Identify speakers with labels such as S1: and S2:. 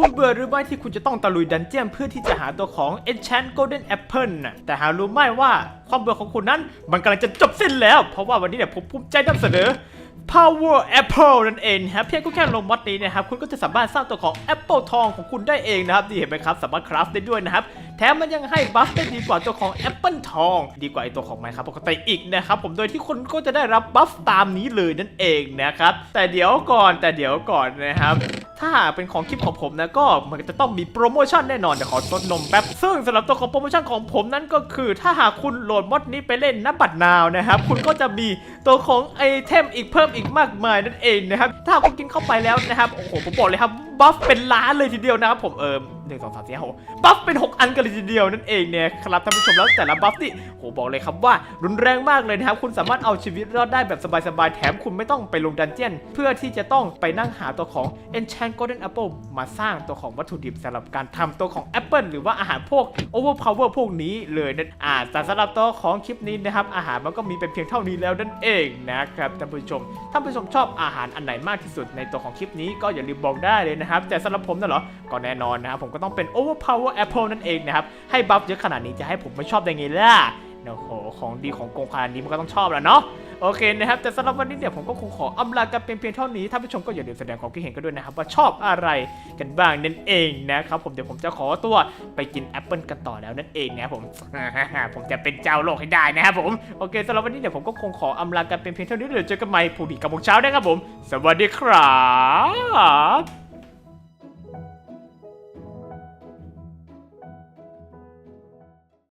S1: คุณเบื่อหรือไม่ที่คุณจะต้องตะลุยดันเจียนเพื่อที่จะหาตัวของ Enchant Golden Apple น่ะ แต่หารู้ไหมว่าความเบื่อของคุณนั้น มันกำลังจะจบสิ้นแล้ว เพราะว่าวันนี้เนี่ยผมภูมิใจนำเสนอ Power Apple นั่นเองนะครับเพียงคุณแค่ลงมอดนี้นะครับคุณก็จะสามารถสร้างตัวของ Apple ทองของคุณได้เองนะครับนี่เห็นไหมครับสามารถคราฟได้ด้วยนะครับแถมมันยังให้บัฟได้ดีกว่าตัวของ Apple ทอง ดีกว่าไอตัวของ Minecraft ปกติอีกนะครับผมโดยที่คุณก็จะได้รับบัฟตามนี้เลยนั่นเองนะครับแต่เดี๋ยวก่อนแต่เดี๋ยวก่อนนะครับถ้าเป็นของคลิปของผมนะก็มันจะต้องมีโปรโมชั่นแน่นอนเดี๋ยวขอซดนนมแป๊บซึ่งสำหรับตัวของโปรโมชั่นของผมนั้นก็คือ ถ้าหากคุณโหลดมอดนี้ไปเล่นณบัดนาวนะครับคุณก็จะมีตัวของไอเทมอีกเพิ่มอีกมากมายนั่นเองนะครับ ถ้าคุณกินเข้าไปแล้วนะครับ โอ้โห ผมบอกเลยครับ บัฟเป็นล้านเลยทีเดียวนะครับผมเอิม หนึ่งสองสามสี่ห้าหกบัฟเป็น6อันกันเลยทีเดียวนั่นเองเนี่ยครับท่านผู้ชมแล้วแต่ละบัฟนี่โหบอกเลยครับว่ารุนแรงมากเลยนะครับคุณสามารถเอาชีวิตรอดได้แบบสบายๆแถมคุณไม่ต้องไปลงดันเจียน เพื่อที่จะต้องไปนั่งหาตัวของ Enchant Golden Apple มาสร้างตัวของวัตถุดิบสำหรับการทำตัวของ Apple หรือว่าอาหารพวก Overpower พวกนี้เลยนั่นอ่าแต่สำหรับตัวของคลิปนี้นะครับอาหารมันก็มีเป็นเพียงเท่านี้แล้วนั่นเองนะครับท่านผู้ชมท่านผู้ชมชอบอาหารอันไหนมากที่สุดในตัวของคลิปนี้ก็อย่าลืมบอกได้เลยนะครับแต่สำหรับผมน่ะเหรอก็แน่นอนนะครับผมก็ต้องเป็น Overpower Apple นั่นเองนะครับ ให้บัฟเยอะขนาดนี้จะให้ผมไม่ชอบได้ไงล่ะโอ้โหของดีของโกงขนาดนี้มันก็ต้องชอบแล้วเนาะโอเคนะครับ แต่สำหรับวันนี้เนี่ยผมก็คงขออำลากันเป็นเพียงเท่านี้ท่านผู้ชมก็อย่าลืมแสดงความคิดเห็นกันด้วยนะครับ ว่าชอบอะไรกันบ้างนั่นเองนะครับผมเดี๋ยวผมจะขอตัวไปกินแอปเปิลกันต่อแล้วนั่นเองนะครับผม ผมจะเป็นเจ้าโลกให้ได้นะครับผมโอเคสำหรับวันนี้เนี่ยผมก็คงขออำลากันเป็นเพียงเท่านี้เดี๋ยวเจอกันใหม่ผู้ดีกับโมงเช้านะครับผม สวัสดีครับ